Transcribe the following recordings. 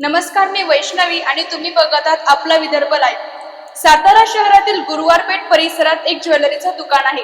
नमस्कार मी वैष्णवी आणि तुम्ही बघत आहात आपला विदर्भ लाईव्ह सातारा शहरातील गुरुवारपेठ परिसरात एक ज्वेलरीचं दुकान आहे.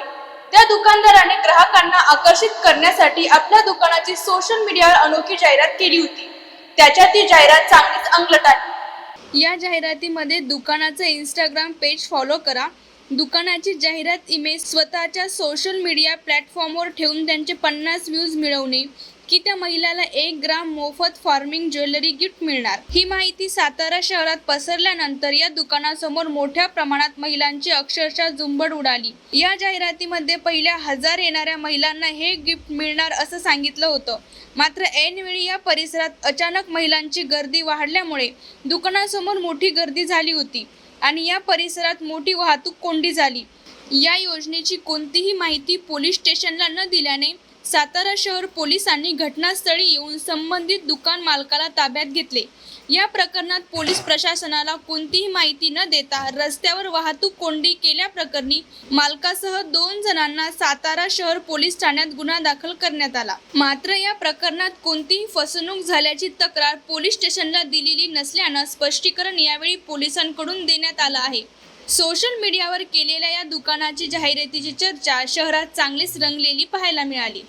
त्या दुकानदाराने ग्राहकांना आकर्षित करण्यासाठी आपल्या दुकानाची सोशल मीडियावर अनोखी जाहिरात केली होती. त्याच्यात ती जाहिरात चांगलीच अंगलट आहे. या जाहिरातीमध्ये दुकानाचं इंस्टाग्राम पेज फॉलो करा. दुकानाची जाहिरात इमेज स्वतःच्या सोशल मीडिया प्लॅटफॉर्मवर ठेवून त्यांचे पन्नास व्ह्यूज मिळवणे. की त्या महिलाला एक ग्राम मोफत फार्मिंग ज्वेलरी गिफ्ट मिळणार. ही माहिती सातारा शहरात पसरल्यानंतर या दुकानासमोर मोठ्या प्रमाणात महिलांची अक्षरशः झुंबड उडाली. या जाहिरातीमध्ये पहिल्या हजार येणाऱ्या महिलांना हे गिफ्ट मिळणार असं सांगितलं होतं. मात्र ऐनवेळी या परिसरात अचानक महिलांची गर्दी वाढल्यामुळे दुकानासमोर मोठी गर्दी झाली होती आणि या परिसरात मोठी वाहतूक कोंडी झाली. या योजनेची कोणतीही माहिती पोलीस स्टेशनला न दिल्याने सातारा शहर पोलिसांनी घटनास्थळी येऊन संबंधित दुकान मालकाला ताब्यात घेतले. या प्रकरणात पोलीस प्रशासनाला कोणतीही माहिती न देता रस्त्यावर वाहतूक कोंडी केल्याप्रकरणी मालकासह दोन जणांना सातारा शहर पोलीस ठाण्यात गुन्हा दाखल करण्यात आला. मात्र या प्रकरणात कोणतीही फसवणूक झाल्याची तक्रार पोलीस स्टेशनला दिलेली नसल्यानं स्पष्टीकरण यावेळी पोलिसांकडून देण्यात आलं आहे. सोशल मीडियावर केलेल्या या दुकानाची जाहिरातीची चर्चा शहरात चांगलीच रंगलेली पाहायला मिळाली.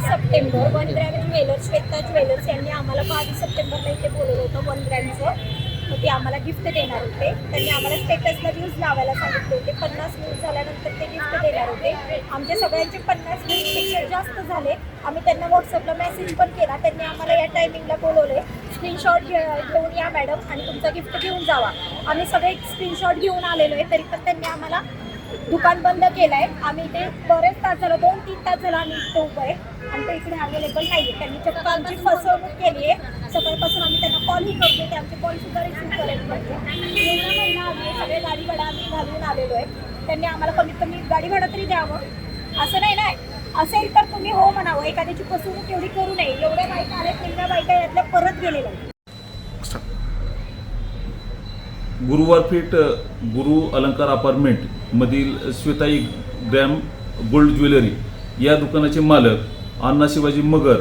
बावीस September one gram jewellers Shweta jewellers यांनी आम्हाला बावीस सप्टेंबरला इथे बोलवलं होतं वन ग्रॅमचं. मग ते आम्हाला गिफ्ट देणार होते. त्यांनी आम्हाला स्टेटसला व्ह्यूज लावायला सांगितले होते. पन्नास व्ह्यूज झाल्यानंतर ते गिफ्ट देणार होते. आमचे सगळ्यांचे पन्नास व्ह्यूजपेक्षा जास्त झाले. आम्ही त्यांना व्हॉट्सअपला मेसेज पण केला. त्यांनी आम्हाला या टायमिंगला बोलवले स्क्रीनशॉट घेऊन या मॅडम आणि तुमचा गिफ्ट घेऊन जावा. आम्ही सगळे स्क्रीनशॉट घेऊन आलेलो आहे. तरी पण त्यांनी आम्हाला दुकान बंद केलंय. आम्ही इथे बरेच तास झालं दोन तीन तास झालं आम्ही इथे उभं आहे. आणि ते इकडे अवेलेबल नाही त्यांनी चक्क आमची फसवणूक केली आहे. सकाळपासून आम्ही त्यांना कॉलही करतो ते आमचे कॉल सुद्धा रिसिव्ह करत नाही एवढा महिना आम्ही सगळे गाडी भाडा आम्ही घालून आलेलो आहे. त्यांनी आम्हाला कमीत कमी गाडी भाडा तरी द्यावं. असं नाही ना? असेल तर तुम्ही हो म्हणावं. एखाद्याची फसवणूक एवढी करू नये. एवढ्या बायका आल्या तेवढ्या बायका यातल्या परत गेलेल्या गुरुवार पेठ गुरु अलंकार अपार्टमेंट मधील श्वेताई ग्रॅम गोल्ड ज्वेलरी या दुकानाचे मालक अण्णा शिवाजी मगर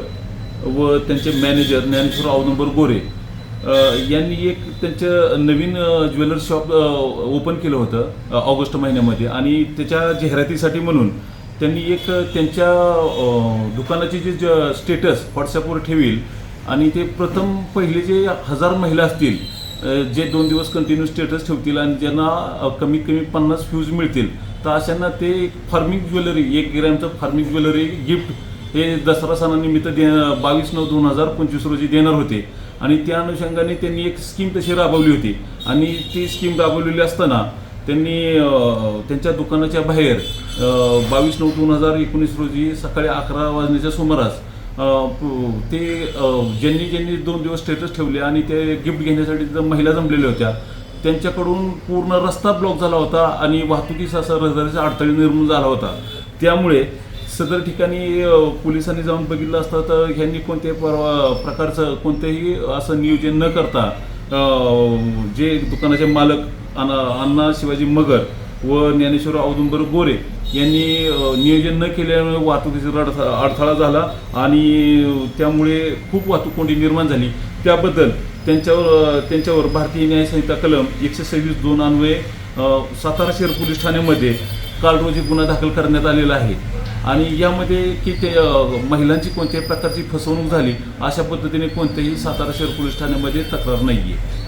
व त्यांचे मॅनेजर ज्ञानेश्वर अवनंबर गोरे यांनी एक त्यांचं नवीन ज्वेलर ज्वेलरी शॉप ओपन केलं होतं ऑगस्ट महिन्यामध्ये. आणि त्याच्या जाहिरातीसाठी म्हणून त्यांनी एक त्यांच्या दुकानाचे दुकानाची जे ज- स्टेटस व्हॉट्सॲपवर ठेवील आणि ते प्रथम पहिले जे हजार महिला असतील जे दोन दिवस कंटिन्यू स्टेटस ठेवतील आणि ज्यांना कमीत कमी पन्नास फ्यूज मिळतील तर अशांना ते फार्मिंग ज्वेलरी एक ग्रॅमचं फार्मिंग ज्वेलरी गिफ्ट हे दसरा सणानिमित्त दे बावीस नऊ दोन हजार पंचवीस रोजी देणार होते. आणि त्या अनुषंगाने त्यांनी एक स्कीम तशी राबवली होती. आणि ती स्कीम राबवलेली असताना त्यांनी त्यांच्या दुकानाच्या बाहेर बावीस नऊ दोन हजार एकोणीस रोजी सकाळी अकरा वाजण्याच्या सुमारास ते ज्यांनी ज्यांनी दोन दिवस स्टेटस ठेवले आणि ते गिफ्ट घेण्यासाठी जर महिला जमलेल्या होत्या त्यांच्याकडून पूर्ण रस्ता ब्लॉक झाला होता आणि वाहतुकीस असा रहदारीचा अडथळे निर्माण झाला होता. त्यामुळे सदर ठिकाणी पोलिसांनी जाऊन बघितलं असतं तर ह्यांनी कोणत्याही परवा प्रकारचं कोणतेही असं नियोजन न करता जे दुकानाचे मालक अण्णा अण्णा शिवाजी मगर व ज्ञानेश्वर औदुंबर गोरे यांनी नियोजन न केल्यामुळे वाहतुकीचा रड अडथळा झाला आणि त्यामुळे खूप वाहतूक कोंडी निर्माण झाली. त्याबद्दल त्यांच्यावर त्यांच्यावर भारतीय न्याय संहिता कलम एकशे सव्वीस दोन अन्वये सातारा शहर पोलीस ठाण्यामध्ये काल रोजी गुन्हा दाखल करण्यात आलेला आहे. आणि यामध्ये की ते महिलांची कोणत्याही प्रकारची फसवणूक झाली अशा पद्धतीने कोणत्याही सातारा शहर पोलीस ठाण्यामध्ये तक्रार नाही आहे